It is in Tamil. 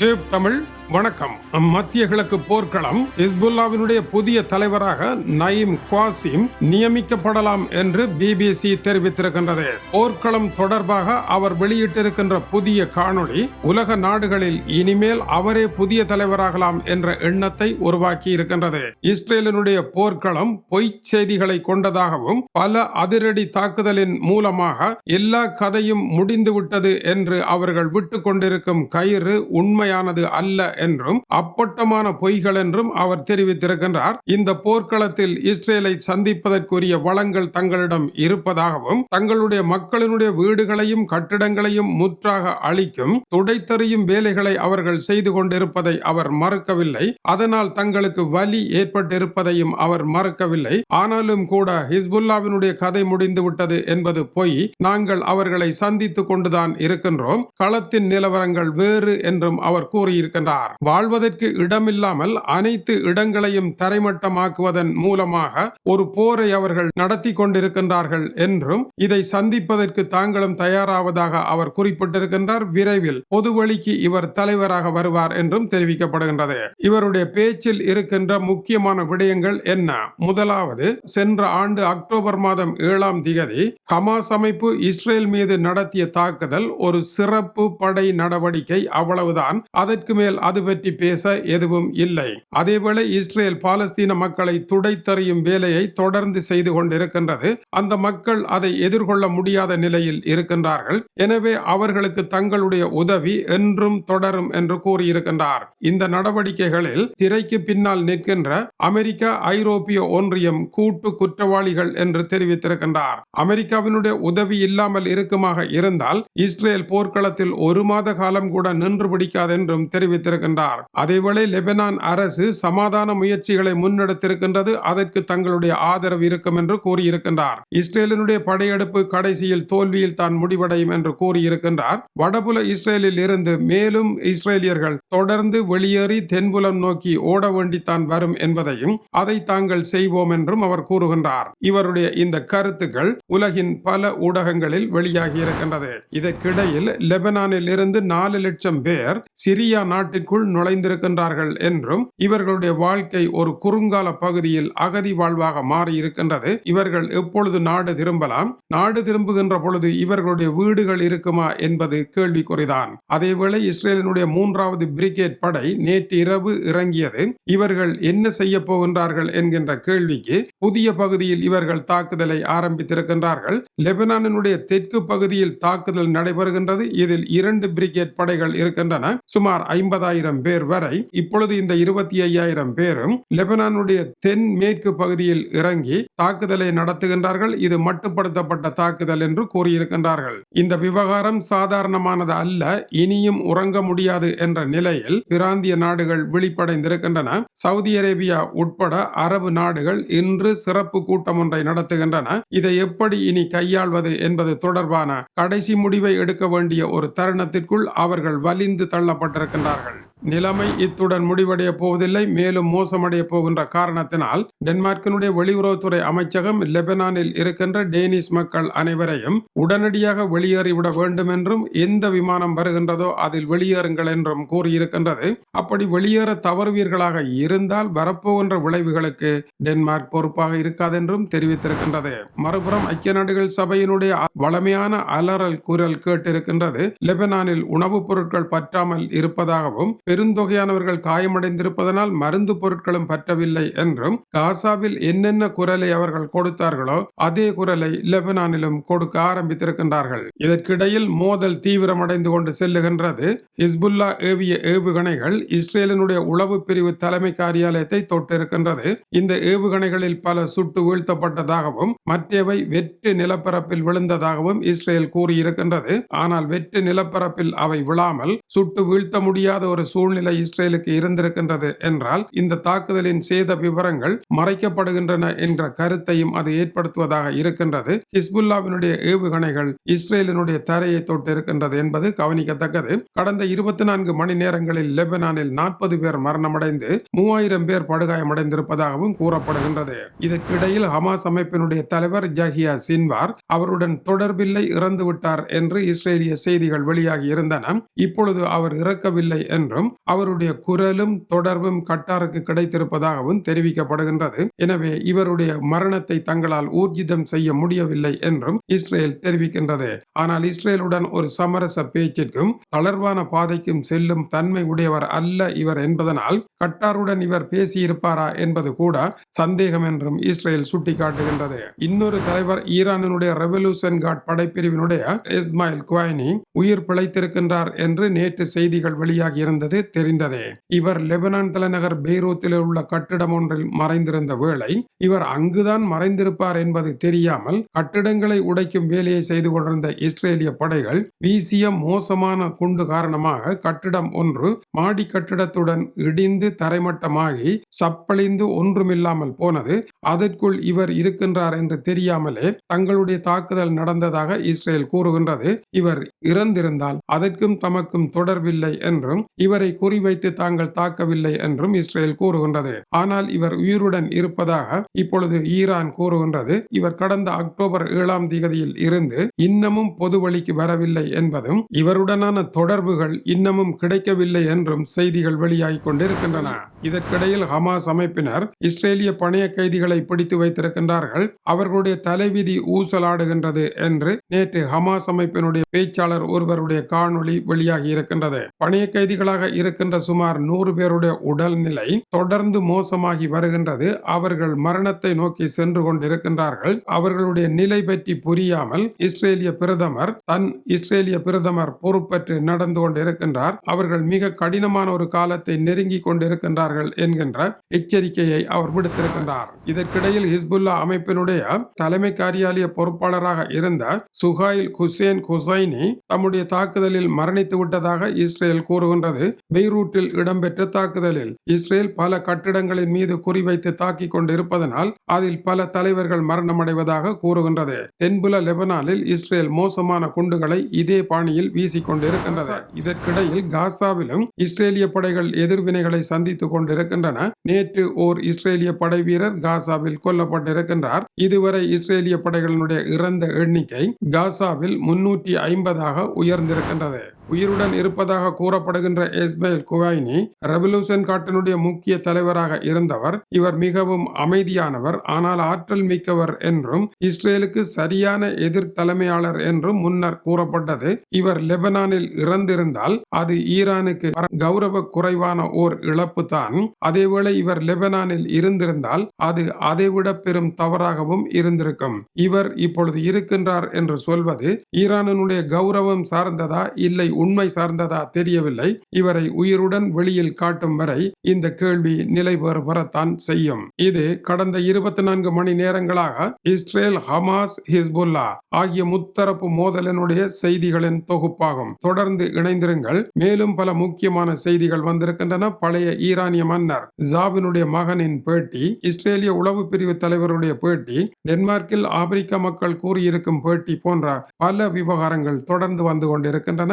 டியூப் தமிழ். வணக்கம். மத்திய கிழக்கு போர்க்களம் ஹிஸ்புல்லாவினுடைய புதிய தலைவராக நயீம் குவாசிம் நியமிக்கப்படலாம் என்று பிபிசி தெரிவித்திருக்கின்றது. போர்க்களம் தொடர்பாக அவர் வெளியிட்டிருக்கின்ற புதிய காணொளி உலக நாடுகளில் இனிமேல் அவரே புதிய தலைவராகலாம் என்ற எண்ணத்தை உருவாக்கி இருக்கின்றது இஸ்ரேலினுடைய போர்க்களம் பொய் செய்திகளை கொண்டதாகவும் பல அதிரடி தாக்குதலின் மூலமாக எல்லா கதையும் முடிந்துவிட்டது என்று அவர்கள் விட்டு கொண்டிருக்கும் கயிறு உண்மையானது அல்ல என்றும் அப்பட்டமான பொய்கள் என்றும் அவர் தெரிவித்திருக்கின்றார். இந்த போர்க்களத்தில் இஸ்ரேலை சந்திப்பதற்குரிய வளங்கள் தங்களிடம் இருப்பதாகவும் தங்களுடைய மக்களினுடைய வீடுகளையும் கட்டிடங்களையும் முற்றாக அழிக்கும் துடைத்தறியும் வேலைகளை அவர்கள் செய்து கொண்டிருப்பதை அவர் மறுக்கவில்லை. அதனால் தங்களுக்கு வலி ஏற்பட்டிருப்பதையும் அவர் மறுக்கவில்லை. ஆனாலும் கூட ஹிஸ்புல்லாவினுடைய கதை முடிந்து விட்டது என்பது பொய். நாங்கள் அவர்களை சந்தித்துக் கொண்டுதான் இருக்கின்றோம். களத்தின் நிலவரங்கள் வேறு என்றும் அவர் கூறியிருக்கின்றார். கூறினார் வாழ்வதற்கு இடமில்லாமல் அனைத்து இடங்களையும் தரைமட்டமாக்குவதன் மூலமாக ஒரு போரை அவர்கள் நடத்தி கொண்டிருக்கின்றார்கள் என்றும் இதை சந்திப்பதற்கு தாங்களும் தயாராவதாக அவர் குறிப்பிட்டிருக்கின்றார். விரைவில் பொதுவழிக்கு இவர் தலைவராக வருவார் என்றும் தெரிவிக்கப்படுகின்றது. இவருடைய பேச்சில் இருக்கின்ற முக்கியமான விடயங்கள் என்ன? முதலாவது சென்ற ஆண்டு அக்டோபர் மாதம் ஏழாம் திகதி ஹமாஸ் அமைப்பு இஸ்ரேல் மீது நடத்திய தாக்குதல் ஒரு சிறப்பு படை நடவடிக்கை. அவ்வளவுதான். அதற்கு மேல் அது பற்றி பேச எதுவும் இல்லை. அதேவேளை இஸ்ரேல் பாலஸ்தீன மக்களை துடைத்தறியும் வேலையை தொடர்ந்து செய்து கொண்டிருக்கின்றது. அந்த மக்கள் அதை எதிர்கொள்ள முடியாத நிலையில் இருக்கின்றார்கள். எனவே அவர்களுக்கு தங்களுடைய உதவி என்றும் தொடரும் என்று கூறியிருக்கின்றார். இந்த நடவடிக்கைகளில் திரைக்கு பின்னால் நிற்கின்ற அமெரிக்கா ஐரோப்பிய ஒன்றியம் கூட்டு குற்றவாளிகள் என்று தெரிவித்திருக்கின்றார். அமெரிக்காவினுடைய உதவி இல்லாமல் இருக்குமாக இருந்தால் இஸ்ரேல் போர்க்களத்தில் ஒரு மாத காலம் கூட நின்று பிடிக்காது என்றும் தெரிவித்திருக்கின்றார் அதேவேளை லெபனான் அரசு சமாதான முயற்சிகளை முன்னெடுத்திருக்கின்றது அதற்கு தங்களுடைய ஆதரவு இருக்கும் என்று கூறியிருக்கின்றார். இஸ்ரேலினுடைய படையெடுப்பு கடைசியில் தோல்வியில் தான் முடிவடையும் என்று கூறியிருக்கின்றார். வடபுல இஸ்ரேலில் இருந்து மேலும் இஸ்ரேலியர்கள் தொடர்ந்து வெளியேறி தென்புலம் நோக்கி ஓட வேண்டித்தான் வரும் என்பதையும் அதை தாங்கள் செய்வோம் என்றும் அவர் கூறுகின்றார். இவருடைய இந்த கருத்துக்கள் உலகின் பல ஊடகங்களில் வெளியாகி இருக்கின்றது. இதற்கிடையில் லெபனானில் இருந்து நாலு லட்சம் பேர் சிரியா நாட்டிற்கு நாட்டிற்குள் நுழைந்திருக்கின்றார்கள் என்றும் இவர்களுடைய வாழ்க்கை ஒரு குறுங்கால பகுதியில் அகதி வாழ்வாக மாறி இருக்கின்றது இவர்கள் எப்பொழுது நாடு திரும்பலாம் நாடு திரும்புகின்ற பொழுது இவர்களுடைய வீடுகள் இருக்குமா என்பது கேள்விக்குறிதான். அதேவேளை இஸ்ரேலினுடைய மூன்றாவது பிரிகேட் படை நேற்று இரவு இறங்கியது. இவர்கள் என்ன செய்ய போகின்றார்கள் என்கின்ற கேள்விக்கு புதிய பகுதியில் இவர்கள் தாக்குதலை ஆரம்பித்திருக்கின்றார்கள். லெபனானினுடைய தெற்கு பகுதியில் தாக்குதல் நடைபெறுகின்றது. இதில் இரண்டு பிரிகேட் படைகள் இருக்கின்றன. சுமார் ஐம்பதாயிரம் பேர் வரை இப்பொழுது இந்த இருபத்தி ஐயாயிரம் பேரும் லெபனானுடைய தென் மேற்கு பகுதியில் இறங்கி தாக்குதலை நடத்துகின்றார்கள். இது மட்டுப்படுத்தப்பட்ட தாக்குதல் என்று கூறியிருக்கின்றார்கள். இந்த விவகாரம் சாதாரணமானது அல்ல இனியும் உறங்க முடியாது என்ற நிலையில் பிராந்திய நாடுகள் விழிப்படைந்திருக்கின்றன. சவுதி அரேபியா உட்பட அரபு நாடுகள் இன்று சிறப்பு கூட்டம் ஒன்றை நடத்துகின்றன. இதை எப்படி இனி கையாள்வது என்பது தொடர்பான கடைசி முடிவை எடுக்க வேண்டிய ஒரு தருணத்திற்குள் அவர்கள் வலிந்து தள்ளப்பட்டிருக்கின்றார்கள். நிலைமை இத்துடன் முடிவடைய போவதில்லை. மேலும் மோசமடைய போகின்ற காரணத்தினால் டென்மார்க்கினுடைய வெளியுறவுத்துறை அமைச்சகம் லெபனானில் இருக்கின்ற டேனிஷ் மக்கள் அனைவரையும் உடனடியாக வெளியேறிவிட வேண்டும் என்றும் எந்த விமானம் வருகின்றதோ அதில் வெளியேறுங்கள் என்றும் கூறியிருக்கின்றது. அப்படி வெளியேற தவறுவீர்களாக இருந்தால் வரப்போகின்ற விளைவுகளுக்கு டென்மார்க் பொறுப்பாக இருக்காதென்றும் தெரிவித்திருக்கின்றது. மறுபுறம் ஐக்கிய நாடுகள் சபையினுடைய வளமையான அலறல் குரல் கேட்டிருக்கின்றது. லெபனானில் உணவுப் பொருட்கள் பற்றாமல் இருப்பதாகவும் பெருந்தொகையானவர்கள் காயமடைந்திருப்பதனால் மருந்து பொருட்களும் பற்றவில்லை என்றும் காசாவில் என்னென்ன குரலை அவர்கள் கொடுத்தார்களோ அதே குரலை லெபனானிலும் கொடுக்க ஆரம்பித்திருக்கின்றார்கள். இதற்கிடையில் மோதல் தீவிரமடைந்து கொண்டு செல்லுகின்றது. ஹிஸ்புல்லா ஏவிய ஏவுகணைகள் இஸ்ரேலினுடைய உளவு பிரிவு தலைமை காரியாலயத்தை தொட்டிருக்கின்றது. இந்த ஏவுகணைகளில் பல சுட்டு வீழ்த்தப்பட்டதாகவும் மற்றவை வெற்று நிலப்பரப்பில் விழுந்ததாகவும் இஸ்ரேல் கூறியிருக்கின்றது. ஆனால் வெற்று நிலப்பரப்பில் அவை விழாமல் சுட்டு வீழ்த்த முடியாத ஒரு சூழ்நிலை இஸ்ரேலுக்கு இருந்திருக்கின்றது என்றால் இந்த தாக்குதலின் சேத விவரங்கள் மறைக்கப்படுகின்றன என்ற கருத்தையும் அது ஏற்படுத்துவதாக இருக்கின்றது. ஹிஸ்புல்லாவினுடைய ஏவுகணைகள் இஸ்ரேலினுடைய தரையை தொட்டு இருக்கின்றது என்பது கவனிக்கத்தக்கது. கடந்த இருபத்தி நான்கு மணி நேரங்களில் லெபனானில் நாற்பது பேர் மரணமடைந்து மூவாயிரம் பேர் படுகாயமடைந்திருப்பதாகவும் கூறப்படுகின்றது. இதற்கிடையில் ஹமாஸ் அமைப்பினுடைய தலைவர் ஜஹியா சின்வார் அவருடன் தொடர்பில்லை இறந்து விட்டார் என்று இஸ்ரேலிய செய்திகள் வெளியாகி இருந்தன. இப்பொழுது அவர் இறக்கவில்லை என்றும் அவருடைய குரலும் தொடர்பும் கட்டாருக்கு கிடைத்திருப்பதாகவும் தெரிவிக்கப்படுகின்றது. எனவே இவருடைய மரணத்தை தங்களால் ஊர்ஜிதம் செய்ய முடியவில்லை என்றும் இஸ்ரேல் தெரிவிக்கின்றது. ஆனால் இஸ்ரேலுடன் ஒரு சமரச பேச்சிற்கும் தளர்வான பாதைக்கும் செல்லும் தன்மை உடையவர் அல்ல இவர் என்பதனால் கட்டாருடன் இவர் பேசியிருப்பாரா என்பது கூட சந்தேகம் என்றும் இஸ்ரேல் சுட்டிக்காட்டுகின்றது. இன்னொரு தலைவர் ஈரானினுடைய ரெவல்யூஷன் கார்ட் படைப்பிரிவினுடைய இஸ்மாயில் குவாய்னி உயிர் பிழைத்திருக்கின்றார் என்று நேற்று செய்திகள் வெளியாகி இருந்தது தெரிந்ததே. இவர் லெபனான் தலைநகர் பெய்ரூத்தில் உள்ள கட்டிடம் ஒன்றில் மறைந்திருந்த வேளை இவர் அங்குதான் மறைந்திருப்பார் என்பது தெரியாமல் கட்டிடங்களை உடைக்கும் வேலையை செய்து கொண்டிருந்த இஸ்ரேலிய படைகள் வீசிய மோசமான குண்டு காரணமாக கட்டிடம் ஒன்று மாடி கட்டிடத்துடன் இடிந்து தரைமட்டமாகி சப்பளிந்து ஒன்றுமில்லாமல் போனது. அதற்குள் இவர் இருக்கின்றார் என்று தெரியாமலே தங்களுடைய தாக்குதல் நடந்ததாக இஸ்ரேல் கூறுகின்றது. இவர் இறந்திருந்தால் அதற்கும் தமக்கும் தொடர்பில்லை என்றும் இவரை குறிவைத்து தாங்கள் தாக்கவில்லை என்றும் இஸ்ரேல் கூறுகின்றது. ஆனால் இவர் உயிருடன் இருப்பதாக இப்பொழுது ஈரான் கூறுகின்றது. இவர் கடந்த அக்டோபர் ஏழாம் திகதியில் இருந்து இன்னமும் பொது வழிக்கு வரவில்லை என்பதும் இவருடனான தொடர்புகள் இன்னமும் கிடைக்கவில்லை என்றும் செய்திகள் வெளியாகிக் கொண்டிருக்கின்றன. இதற்கிடையில் ஹமாஸ் அமைப்பினர் இஸ்ரேலிய பணைய கைதிகளை பிடித்து வைத்திருக்கின்றார்கள். அவர்களுடைய தலைவிதி ஊசலாடுகின்றது என்று நேற்று ஹமாஸ் அமைப்பினுடைய பேச்சாளர் ஒருவருடைய காணொளி வெளியாகி இருக்கின்றது. பணைய கைதிகளாக இருக்கின்ற சுமார் நூறு பேருடைய உடல்நிலை தொடர்ந்து மோசமாகி வருகின்றது. அவர்கள் மரணத்தை நோக்கி சென்று கொண்டிருக்கின்றார்கள். அவர்களுடைய நிலை பற்றி புரியாமல் இஸ்ரேலிய பிரதமர் தன் இஸ்ரேலிய பிரதமர் பொறுப்பற்று நடந்து கொண்டிருக்கின்றார். அவர்கள் மிக கடினமான ஒரு காலத்தை நெருங்கி கொண்டிருக்கின்றார்கள் என்கின்ற எச்சரிக்கையை அவர் விடுத்திருக்கின்றார். இதற்கிடையில் ஹிஸ்புல்லா அமைப்பினுடைய தலைமை காரியாலய பொறுப்பாளராக இருந்த சுஹாயில் ஹுசேன் ஹுசைனி தம்முடைய தாக்குதலில் மரணித்து விட்டதாக இஸ்ரேல் கூறுகின்றது. பெய்ரூட்டில் இடம்பெற்ற தாக்குதலில் இஸ்ரேல் பல கட்டிடங்களின் மீது குறிவைத்து தாக்கிக் கொண்டிருப்பதனால் அதில் பல தலைவர்கள் மரணமடைவதாக கூறுகின்றது. தென்புல லெபனானில் இஸ்ரேல் மோசமான குண்டுகளை இதே பாணியில் வீசிக் கொண்டிருக்கின்றது இதற்கிடையில் காசாவிலும் இஸ்ரேலிய படைகள் எதிர்வினைகளை சந்தித்துக் கொண்டிருக்கின்றன. நேற்று ஓர் இஸ்ரேலிய படை வீரர் காசாவில் கொல்லப்பட்டிருக்கின்றார். இதுவரை இஸ்ரேலிய படைகளினுடைய இறந்த எண்ணிக்கை காசாவில் முன்னூற்றி ஐம்பதாக உயர்ந்திருக்கின்றது. உயிருடன் இருப்பதாக கூறப்படுகின்ற இஸ்மாயில் குவைனி ரெவல்யூஷன் காட்டினுடைய முக்கிய தலைவராக இருந்தவர். இவர் மிகவும் அமைதியானவர் ஆனால் ஆற்றல் மிக்கவர் என்றும் இஸ்ரேலுக்கு சரியான எதிர் தலைமையாளர் என்றும் முன்னர் கூறப்பட்டது. இவர் லெபனானில் இறந்திருந்தால் அது ஈரானுக்கு கௌரவ குறைவான ஓர் இழப்பு தான். அதேவேளை இவர் லெபனானில் இருந்திருந்தால் அது அதைவிட பெரும் தவறாகவும் இருந்திருக்கும். இவர் இப்பொழுது இருக்கின்றார் என்று சொல்வது ஈரானினுடைய கௌரவம் சார்ந்ததா இல்லை உண்மை சார்ந்ததா தெரியவில்லை. இவரை உயிருடன் வெளியில் காட்டும் வரை இந்த கேள்வி நிலை வரத்தான் செய்யும். இது கடந்த இருபத்தி நான்கு மணி நேரங்களாக இஸ்ரேல் ஹமாஸ் ஹிஸ்புல்லா ஆகிய முத்தரப்பு மோதலினுடைய செய்திகளின் தொகுப்பாகும். தொடர்ந்து இணைந்திருங்கள். மேலும் பல முக்கியமான செய்திகள் வந்திருக்கின்றன. பழைய ஈரானிய மன்னர் ஜாபினுடைய மகனின் பேட்டி இஸ்ரேலிய உளவு பிரிவு தலைவருடைய பேட்டி டென்மார்க்கில் ஆப்பிரிக்க மக்கள் கூறியிருக்கும் பேட்டி போன்ற பல விவகாரங்கள் தொடர்ந்து வந்து கொண்டிருக்கின்றன.